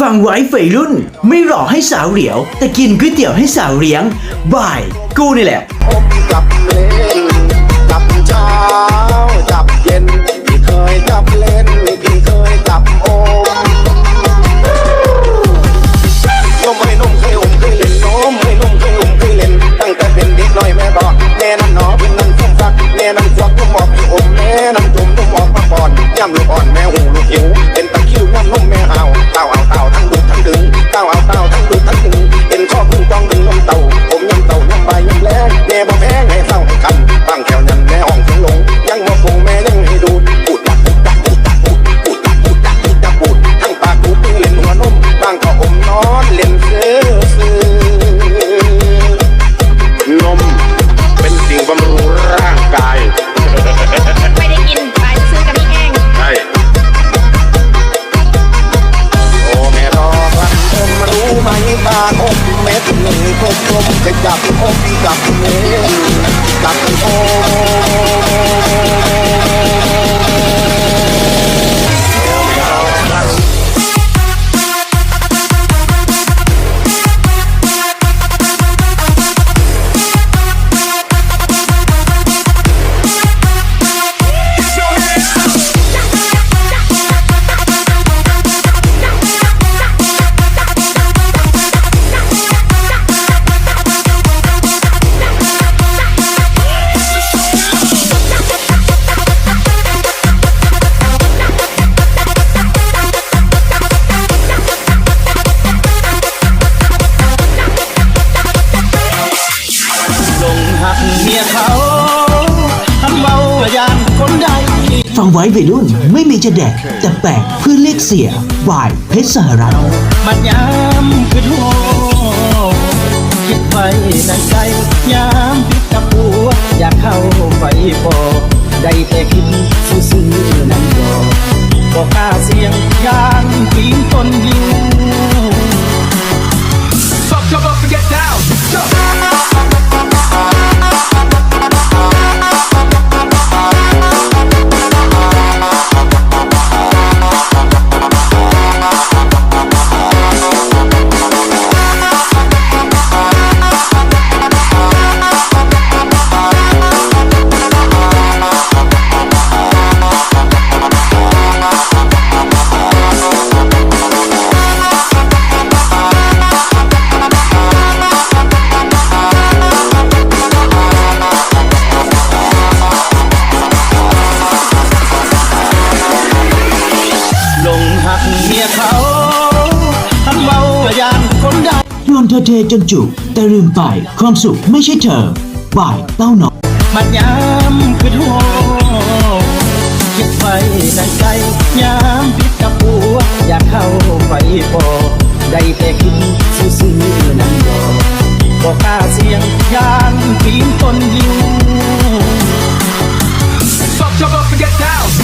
ฟังไว้ฝยรุ่น ไม่หล่อให้สาวเหลียว แต่กินก๋วยเตี๋ยวให้สาวเลี้ยงบาย กูนี่แหละ ไหมบางอมเม็ดหนึ่งพบลมไปจับอมกับเม็ด ฟังไว้วัยรุ่นไม่มีจะแดกแต่แปลกเพื่อเรียกเสียบายเพชรสหรัฐมันยามคือโทคิดไว้ในใจยามพิดกับปัวอยากเข้าไปบอกได้แต่คิดซื่อๆนั่นบอกบอกกล้าเสียงยานปีนต้นยิง Fuck up up and get down ล อเทจนจุกแต่ลืมไปความสุขไม่ใช่เธอบ่ายเต้านอนมันยามคือโทคิดไว้ในใจยามพิดกับปัวอยากเข้าไปบอกได้แต่คิดซื่อๆนั่นบอกบอกกล้าเสียงยานปีนต้นยิง Fuck up up and get down